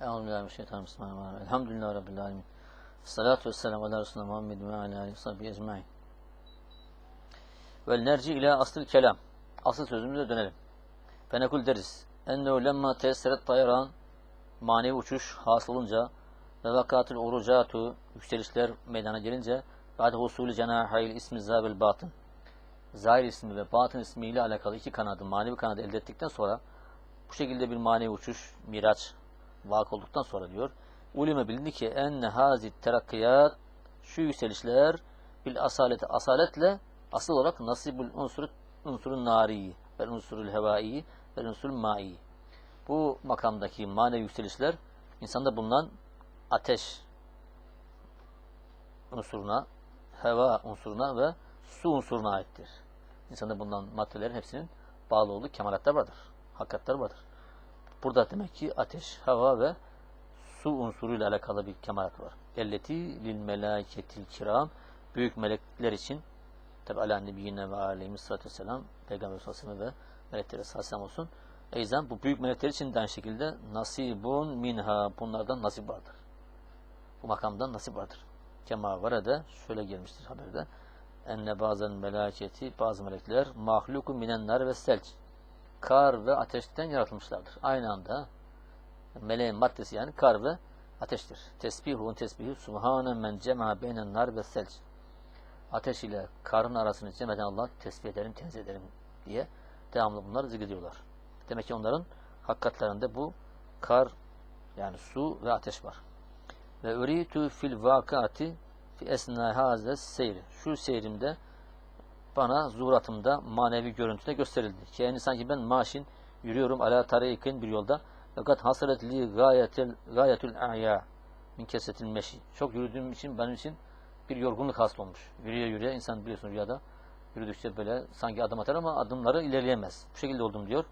Euzubillahimineşşeytanirracim. Elhamdülillahi Rabbil alemin. Salatu vesselamu ala Resulüne Muhammed ve ala aleyhi sahbihi ecmain. Vel nerci ila asıl kelam. Asıl sözümüze dönelim. Fenekul deriz. Ennehu lemma tesseret tayran manevi uçuş hasıl olunca ve vakatul urucatu yükselişler meydana gelince ba'de husulü cenahayil ismi zabil batın zahir ismi ve batın ismiyle alakalı iki kanadı, manevi kanadı elde ettikten sonra bu şekilde bir manevi uçuş, miraç vak olduktan sonra diyor. Ulime bilindi ki enne hazit terakkiyat şu yükselişler bil asaleti asaletle asıl olarak nasibul unsuru unsurun nari ve unsurul hevai ve unsurul mai. Bu makamdaki manevi yükselişler insanda bulunan ateş unsuruna, heva unsuruna ve su unsuruna aittir. İnsanda bulunan maddelerin hepsinin bağlı olduğu kemalatlar vardır. Hakikatler vardır. Burada demek ki ateş, hava ve su unsuruyla alakalı bir kemalat var. Elleti lil melaiketil kiram büyük melekler için tabi ala nebiyyine ve aleyhimiz salatu vesselam Peygamber sallallahu ve melekleri sallallahu olsun. Eyzen bu büyük melekler için de aynı şekilde nasibun minha bunlardan nasip vardır. Bu makamdan nasip vardır. Kema varada şöyle gelmiştir haberde. Enne bazen melaketi bazı melekler mahluku minenler ve selç kar ve ateşten yaratılmışlardır. Aynı anda meleğin maddesi yani kar ve ateştir. Tesbihun tesbihi subhane men cema beynen nar ve selç. Ateş ile karın arasını cem eden Allah tesbih ederim, tenzih ederim diye devamlı bunları zikrediyorlar. Demek ki onların hakikatlerinde bu kar yani su ve ateş var. Ve uritu fil vakati fi esna hazes seyri. Şu seyrimde bana zuhuratımda manevi görüntüde gösterildi. Ki yani sanki ben maşin yürüyorum ala tarikin bir yolda. Fakat hasret li gayetil gayetul a'ya min kesetil meşi. Çok yürüdüğüm için benim için bir yorgunluk hasıl olmuş. Yürüye yürüye insan biliyorsun rüyada yürüdükçe böyle sanki adım atar ama adımları ilerleyemez. Bu şekilde oldum diyor.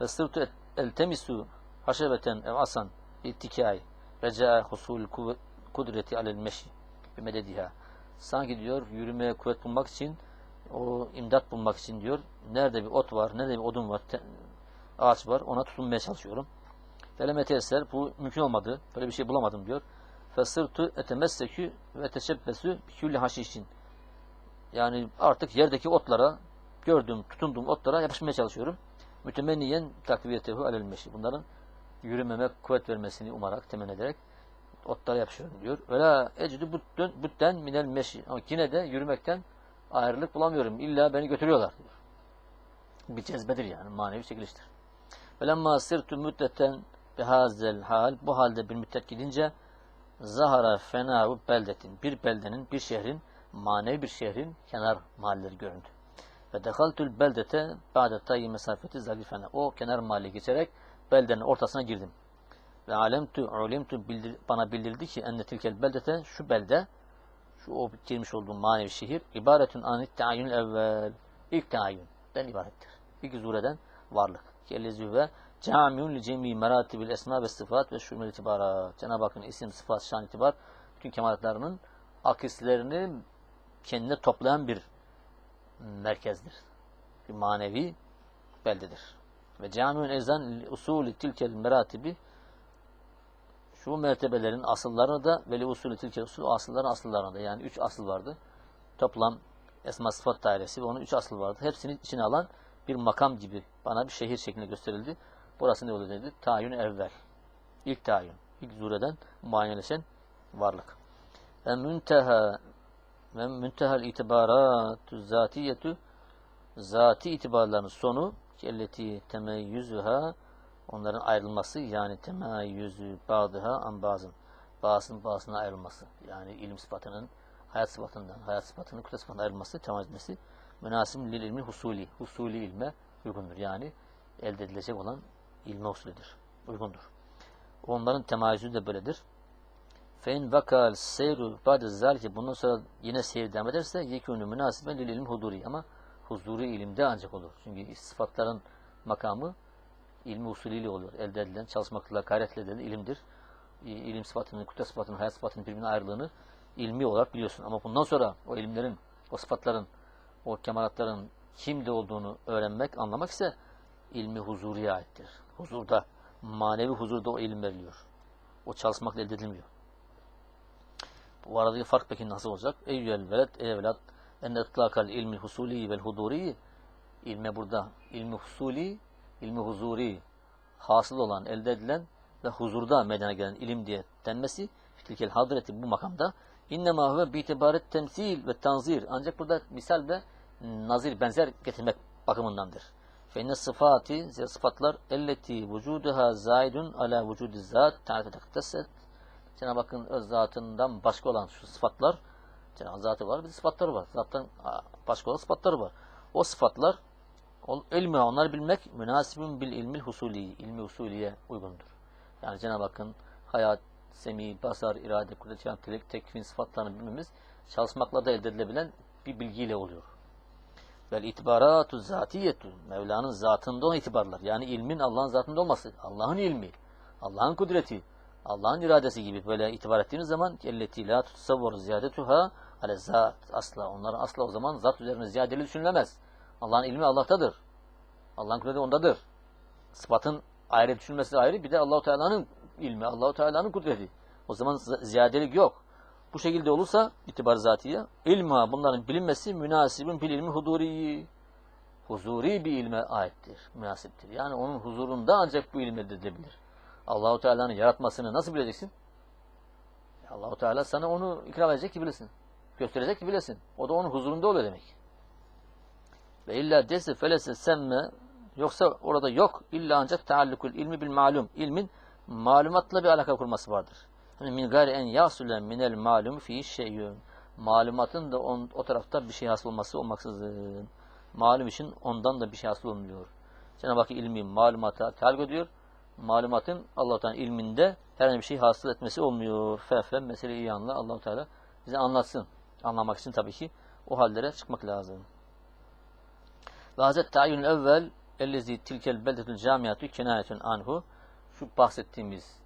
Ve sırtı el temisu haşebeten ev asan ittikai reca'a husul kudreti alel meşi bir medediha. Sanki diyor yürümeye kuvvet bulmak için o imdat bulmak için diyor nerede bir ot var, nerede bir odun var, ağaç var ona tutunmaya çalışıyorum. Felemete eser bu mümkün olmadı. Böyle bir şey bulamadım diyor. Fesırtu etemessekü ve teşebbesu külli haşişin. Yani artık yerdeki otlara gördüğüm, tutunduğum otlara yapışmaya çalışıyorum. Mütemenniyen takviyetehu alel meşi. Bunların yürümeme kuvvet vermesini umarak, temenni ederek otlara yapışıyorum diyor. Ve la ecidu butten minel meşi. Ama yine de yürümekten ayrılık bulamıyorum. İlla beni götürüyorlar. Bir cezbedir yani manevi çekiliştir. Velemma sirtu müddeten bihazel hal bu halde bir müddet gidince zahara fena beldetin bir beldenin bir şehrin manevi bir şehrin kenar mahalleleri göründü. Ve dehaltül beldete ba'de tayyi mesafeti zalifene o kenar mahalle geçerek beldenin ortasına girdim. Ve alemtu ulimtu bildir, bana bildirdi ki enne tilkel beldete şu belde şu o girmiş olduğum manevi şehir ibaretün anit tayin evvel ilk tayinden ibarettir. İlk zureden varlık. Kellezi ve camiun li cemi meratibil esma ve sıfat ve şumul itibarat. Cenab-ı Hakk'ın isim, sıfat, şan, itibar bütün kemalatlarının akislerini kendine toplayan bir merkezdir. Bir manevi beldedir. Ve camiun ezan usulü tilkel meratibi şu mertebelerin asıllarını da veli usulü tilke usul asılların asıllarını da yani üç asıl vardı. Toplam esma sıfat dairesi ve onun üç asıl vardı. Hepsini içine alan bir makam gibi bana bir şehir şeklinde gösterildi. Burası ne oluyor dedi? Tayin evvel. İlk tayin. İlk zureden muayeneleşen varlık. Ve münteha ve müntehal itibaratu zatiyetu zati itibarlarının sonu kelleti temeyyüzüha onların ayrılması yani temayyüzü bazıha an bazın bazının bazına ayrılması. Yani ilim sıfatının hayat sıfatından hayat sıfatının kudret sıfatından ayrılması temayüz etmesi münasim lil ilmi husuli husuli ilme uygundur. Yani elde edilecek olan ilme usulüdür uygundur. Onların temayüzü de böyledir. Fein vakal seyru ba'de zalike bundan sonra yine seyir devam ederse yekûnü münasiben lil ilmi huduri. Ama huzuri ilimde ancak olur. Çünkü sıfatların makamı ilmi usulüyle oluyor. Elde edilen, çalışmakla, gayretle edilen ilimdir. İlim sıfatının, kudret sıfatının, hayat sıfatının birbirine ayrılığını ilmi olarak biliyorsun. Ama bundan sonra o ilimlerin, o sıfatların, o kemalatların kimde olduğunu öğrenmek, anlamak ise ilmi huzuriye aittir. Huzurda, manevi huzurda o ilim veriliyor. O çalışmakla elde edilmiyor. Bu aradaki fark peki nasıl olacak? Eyyüel velet ey evlat en itlakal ilmi husuli vel huduri ilme burada ilmi husuli ilmi huzuri hasıl olan elde edilen ve huzurda meydana gelen ilim diye denmesi tilkel hadreti bu makamda innema huve bitibaret temsil ve tanzir ancak burada misal ve nazir benzer getirmek bakımındandır. Fe inne sıfati sıfatlar elleti vücuduha zaidun ala vücudi zat ta'ala tekteset Cenab-ı Hakk'ın öz zatından başka olan şu sıfatlar Cenab-ı zatı var, bir sıfatları var. Zattan başka olan sıfatları var. O sıfatlar ilmi onları bilmek münasibün bil ilmil husuli, ilmi usuliye uygundur. Yani Cenab-ı Hakk'ın hayat, semi, basar, irade, kudret, tilek, tekvin sıfatlarını bilmemiz çalışmakla da elde edilebilen bir bilgiyle oluyor. Vel itibaratu zatiyetu. Mevla'nın zatında olan itibarlar. Yani ilmin Allah'ın zatında olması. Allah'ın ilmi, Allah'ın kudreti, Allah'ın iradesi gibi böyle itibar ettiğiniz zaman elleti la tutsavvur ziyadetuha ale zat asla. Onların asla o zaman zat üzerine ziyadeli düşünülemez. Allah'ın ilmi Allah'tadır. Allah'ın kudreti ondadır. Sıfatın ayrı düşünmesi ayrı. Bir de Allahu Teala'nın ilmi, Allahu Teala'nın kudreti. O zaman ziyadelik yok. Bu şekilde olursa itibar zatiye ilma bunların bilinmesi münasibin bil ilmi huduri huzuri bir ilme aittir, münasiptir. Yani onun huzurunda ancak bu ilme edilebilir. Allahu Teala'nın yaratmasını nasıl bileceksin? Allahu Teala sana onu ikram edecek ki bilesin. Gösterecek ki bilesin. O da onun huzurunda oluyor demek. Ve illa desi felese semme yoksa orada yok illa ancak taallukul ilmi bil malum. İlmin malumatla bir alaka kurması vardır. Yani min gayri en yasule minel malum fi şeyyün. Malumatın da on, o tarafta bir şey hasıl olması olmaksızın. Malum için ondan da bir şey hasıl olmuyor. Cenab-ı Hak ilmi malumata taluk ediyor. Malumatın Allah Teala ilminde herhangi bir şey hasıl etmesi olmuyor. Fefem meseleyi iyi anla. Allah Teala bize anlatsın. Anlamak için tabii ki o hallere çıkmak lazım. Ve Hazret Tayyun evvel ellezi tilkel beldetül camiatü kinayetün anhu şu bahsettiğimiz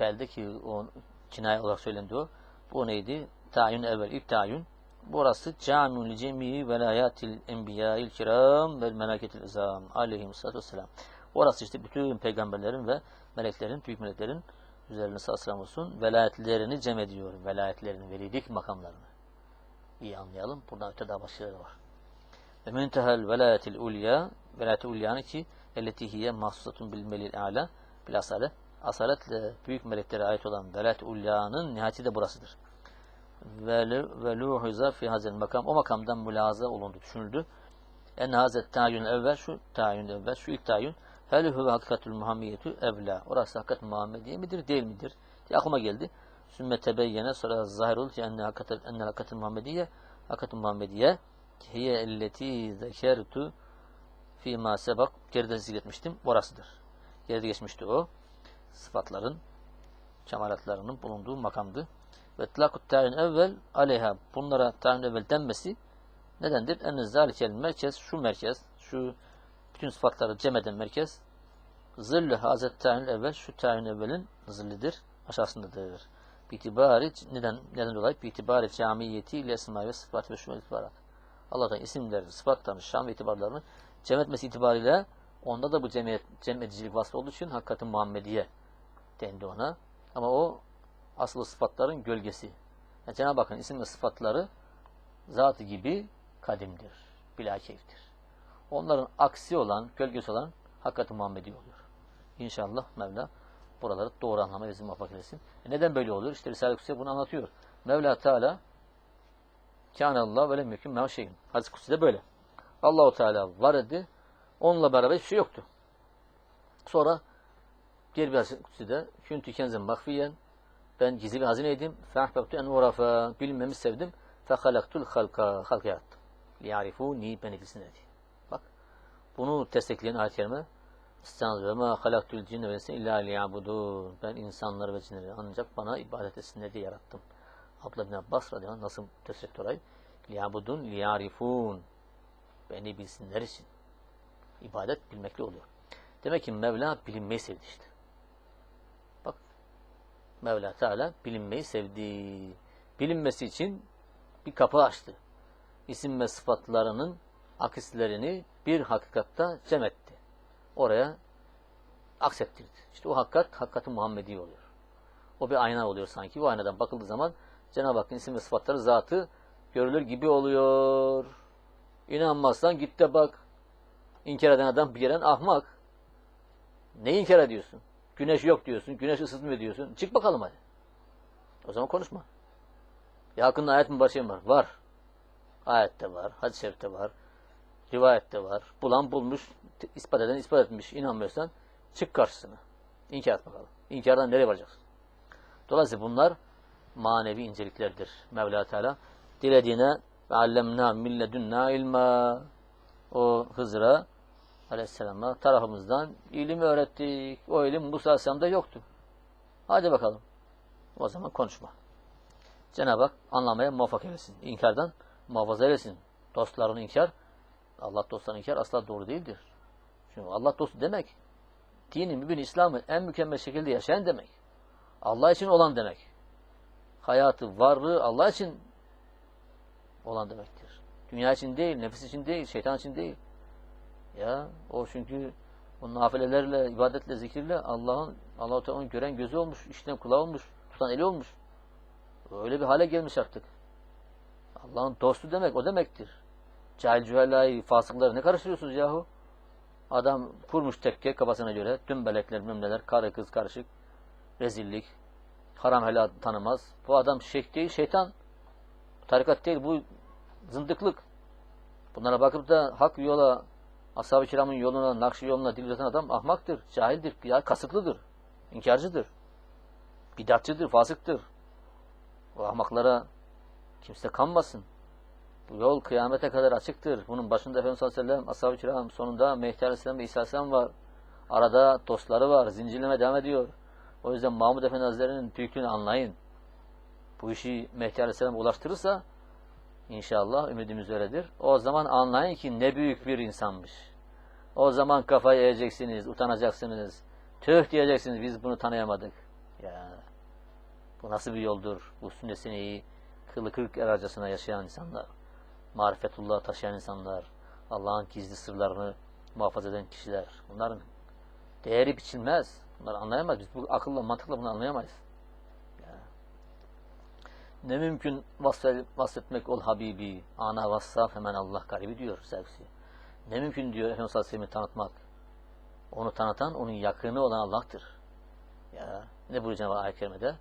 belde ki o kinaye olarak söylendi o. Bu neydi? Tayyun evvel ilk tayyun. Burası camiül cemii velayatil enbiya'il kiram ve melaketil izam aleyhim salatu vesselam. Orası işte bütün peygamberlerin ve meleklerin, büyük meleklerin üzerine sallallahu olsun velayetlerini cem ediyor. Velayetlerini, velilik makamlarını. İyi anlayalım. Buradan öte daha başkaları var. Ve müntehel velayetil ulya velayet-i ulyanı ki elleti hiye mahsusatun bil a'la bil asale asaletle büyük meleklere ait olan velayet-i ulyanın nihayeti de burasıdır. Ve luhuza fi hazel makam o makamdan mülaza olundu, düşünüldü. En hazet tayyun evvel şu tayyun evvel şu ilk tayyun hel huve hakikatul muhammiyetü evla. Orası hakikat Muhammediye midir değil midir? Diye aklıma geldi. Sümme tebeyyene sonra zahir oldu ki enne hakikatul Muhammediye hakikatul Muhammediye hiye elleti zekertu fîmâ sebak geride zikretmiştim. Orasıdır. Geride geçmişti o. Sıfatların, kemalatlarının bulunduğu makamdı. Ve tlakut tayin evvel aleyha. Bunlara tayin evvel denmesi nedendir? En zalikel merkez, şu merkez, şu bütün sıfatları cem eden merkez zillü hazet tayin evvel, şu tayin evvelin zillidir, aşağısındadır. Bitibari, neden, neden dolayı? Bitibari camiyeti ile esma ve sıfat ve şu itibarat. Allah'tan isimlerini, sıfatlarını, şan ve itibarlarını cem etmesi itibariyle onda da bu cemiyet, cem edicilik vasfı olduğu için hakikatin Muhammediye dendi ona. Ama o asıl sıfatların gölgesi. Yani Cenab-ı Hakk'ın isim ve sıfatları zatı gibi kadimdir, bila keyiftir. Onların aksi olan, gölgesi olan hakikati Muhammedi oluyor. İnşallah Mevla buraları doğru anlamaya bizim muvaffak etsin. E neden böyle oluyor? İşte Risale-i bunu anlatıyor. Mevla Teala Kâne Allah ve lem yekun meha şeyin. Hadis Kutsi'de böyle. Allahu Teala var idi. Onunla beraber hiçbir şey yoktu. Sonra diğer bir hadis Kutsi'de Küntü kenzen mahfiyen ben gizli bir hazineydim. Fehbektu en urafa bilmemi sevdim. Fehalaktul halka halka yarattım. Liyarifuni beni bilsin dedi. Bak. Bunu destekleyen ayet-i kerime İstanız ve ma halaktul cinne ve illa liyabudun. Ben insanları ve cinleri ancak bana ibadet etsinler diye yarattım. Abdullah bin Abbas radıyallahu nasıl destekli orayı? Liyabudun liyarifun. Beni bilsinler için. İbadet bilmekle oluyor. Demek ki Mevla bilinmeyi sevdi işte. Bak. Mevla Teala bilinmeyi sevdi. Bilinmesi için bir kapı açtı. İsim ve sıfatlarının akislerini bir hakikatta cem etti. Oraya aksettirdi. İşte o hakikat, hakikati Muhammedi oluyor. O bir ayna oluyor sanki. Bu aynadan bakıldığı zaman Cenab-ı Hakk'ın isim ve sıfatları zatı görülür gibi oluyor. İnanmazsan git de bak. İnkar eden adam bir gelen ahmak. Ne inkar ediyorsun? Güneş yok diyorsun. Güneş ısıtmıyor diyorsun. Çık bakalım hadi. O zaman konuşma. Ya hakkında ayet mi başlayayım var? Var. Ayette var. Hadis-i şerifte var. Rivayette var. Bulan bulmuş. ispat eden ispat etmiş. İnanmıyorsan çık karşısına. İnkar et bakalım. İnkardan nereye varacaksın? Dolayısıyla bunlar manevi inceliklerdir. Mevla Teala dilediğine ve allemna milledünna ilma o Hızır'a aleyhisselama tarafımızdan ilim öğrettik. O ilim Musa Aleyhisselam'da yoktu. Hadi bakalım. O zaman konuşma. Cenab-ı Hak anlamaya muvaffak eylesin. İnkardan muhafaza eylesin. Dostlarını inkar, Allah dostlarını inkar asla doğru değildir. Çünkü Allah dostu demek, dini mübin İslam'ı en mükemmel şekilde yaşayan demek. Allah için olan demek. Hayatı, varlığı Allah için olan demektir. Dünya için değil, nefis için değil, şeytan için değil. Ya o çünkü o nafilelerle, ibadetle, zikirle Allah'ın Allah-u Teala'nın gören gözü olmuş, işiten kulağı olmuş, tutan eli olmuş. Öyle bir hale gelmiş artık. Allah'ın dostu demek o demektir. Cahil cühelayı, fasıkları ne karıştırıyorsunuz yahu? Adam kurmuş tekke kafasına göre. Dümbelekler, mümleler, karı kız karışık. Rezillik. Haram helal tanımaz. Bu adam şeyh değil, şeytan. Tarikat değil, bu zındıklık. Bunlara bakıp da hak yola, ashab-ı kiramın yoluna, nakşi yoluna dil uzatan adam ahmaktır, cahildir, ya kasıklıdır, inkarcıdır, bidatçıdır, fasıktır. O ahmaklara kimse kanmasın. Bu yol kıyamete kadar açıktır. Bunun başında Efendimiz sallallahu aleyhi ve sellem, ashab-ı kiram, sonunda Mehdi aleyhisselam ve İsa aleyhisselam var. Arada dostları var, zincirleme devam ediyor. O yüzden Mahmud Efendi Hazretleri'nin büyüklüğünü anlayın. Bu işi Mehdi aleyhisselam ulaştırırsa, İnşallah ümidimiz öyledir. O zaman anlayın ki ne büyük bir insanmış. O zaman kafayı eğeceksiniz, utanacaksınız. Tüh diyeceksiniz biz bunu tanıyamadık. Ya bu nasıl bir yoldur? Bu sünnesini iyi, kılı kırk eracasına yaşayan insanlar, marifetullah taşıyan insanlar, Allah'ın gizli sırlarını muhafaza eden kişiler. Bunların değeri biçilmez. Bunları anlayamayız. Biz bu akılla, mantıkla bunu anlayamayız. Ne mümkün vasfetmek ol Habibi, ana vassaf hemen Allah garibi diyor sevgisi. Ne mümkün diyor Efendimiz Aleyhisselam'ı tanıtmak. Onu tanıtan, onun yakını olan Allah'tır. Ya ne buyuruyor Cenab-ı Ayet Kerime'de?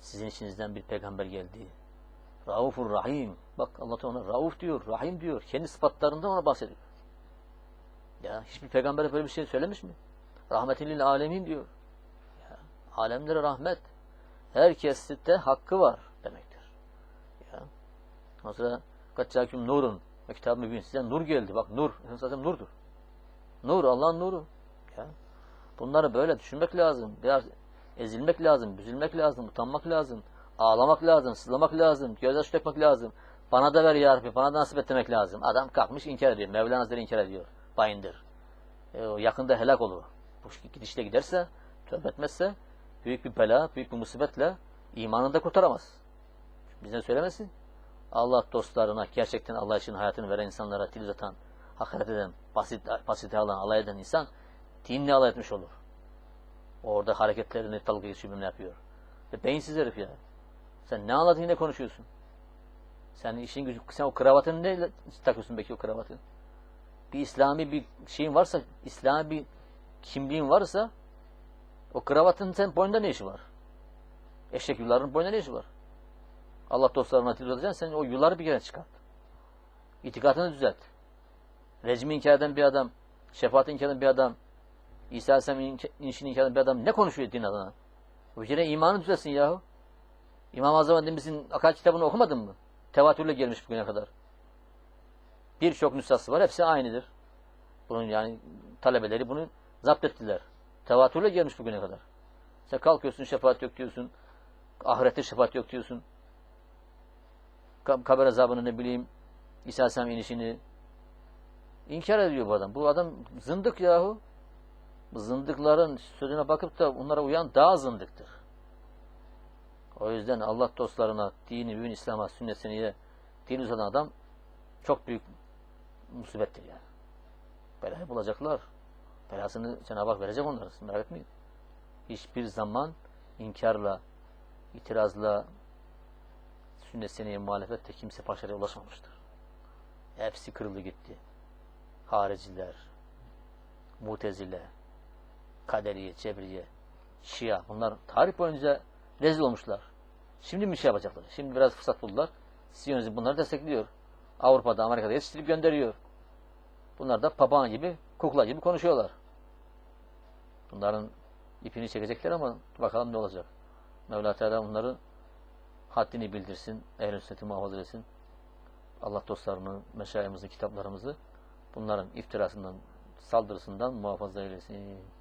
Sizin içinizden bir peygamber geldi. Raufur Rahim. Bak Allah ona Rauf diyor, Rahim diyor. Kendi sıfatlarından ona bahsediyor. Ya hiçbir peygamber böyle bir şey söylemiş mi? Rahmetin lil alemin diyor. Ya, alemlere rahmet. Herkeste hakkı var demektir. Ya. Mesela kaçacaküm nurun ve kitab-ı mübin size nur geldi. Bak nur. Zaten nurdur. Nur Allah'ın nuru. Ya. Bunları böyle düşünmek lazım. Biraz ezilmek lazım, büzülmek lazım, utanmak lazım, ağlamak lazım, sızlamak lazım, gözyaşı dökmek lazım. Bana da ver ya Rabbi, bana da nasip et demek lazım. Adam kalkmış inkar ediyor. Mevlana Hazretleri inkar ediyor. Bayındır. E, yakında helak olur. Bu gidişle giderse, tövbe etmezse büyük bir bela, büyük bir musibetle imanını da kurtaramaz. Bizden söylemesin. Allah dostlarına, gerçekten Allah için hayatını veren insanlara dil uzatan, hakaret eden, basit, basit alan, alay eden insan dinle alay etmiş olur. Orada hareketlerini dalga geçiyor, ne yapıyor. Ve beyinsiz herif ya. Sen ne anladın ne konuşuyorsun? Sen işin gücü, sen o kravatını ne takıyorsun belki o kravatını? Bir İslami bir şeyin varsa, İslami bir kimliğin varsa o kravatın sen boynunda ne işi var? Eşek yularının boynunda ne işi var? Allah dostlarına dil uzatacaksın, sen o yuları bir kere çıkart. İtikadını düzelt. Rejimi inkar eden bir adam, şefaati inkar eden bir adam, İsa Aleyhisselam'ın inişini inkar eden bir adam ne konuşuyor din adına? Bu kere imanı düzelsin yahu. İmam Azam Efendimizin akal kitabını okumadın mı? Tevatürle gelmiş bugüne kadar. Birçok nüshası var. Hepsi aynıdır. Bunun yani talebeleri bunu zapt ettiler. Tevatürle gelmiş bugüne kadar. Sen kalkıyorsun şefaat yok diyorsun. Ahirette şefaat yok diyorsun. Kaber azabını ne bileyim İsa Aleyhisselam inişini inkar ediyor bu adam. Bu adam zındık yahu. Zındıkların sözüne bakıp da onlara uyan daha zındıktır. O yüzden Allah dostlarına, dini, mümin İslam'a, sünnetine dil uzatan adam çok büyük musibettir yani. Belayı bulacaklar. Belasını Cenab-ı Hak verecek onlara. Merak etmeyin. Hiçbir zaman inkarla, itirazla, sünnet seneye muhalefetle kimse başarıya ulaşmamıştır. Hepsi kırıldı gitti. Hariciler, Mutezile, Kaderiye, Cebriye, Şia bunlar tarih boyunca rezil olmuşlar. Şimdi bir şey yapacaklar. Şimdi biraz fırsat buldular. Siyonizm bunları destekliyor. Avrupa'da, Amerika'da yetiştirip gönderiyor. Bunlar da papağan gibi, kukla gibi konuşuyorlar. Bunların ipini çekecekler ama bakalım ne olacak. Mevla Teala bunları haddini bildirsin, ehl-i sünneti muhafaza etsin. Allah dostlarını, meşayimizin kitaplarımızı bunların iftirasından, saldırısından muhafaza eylesin.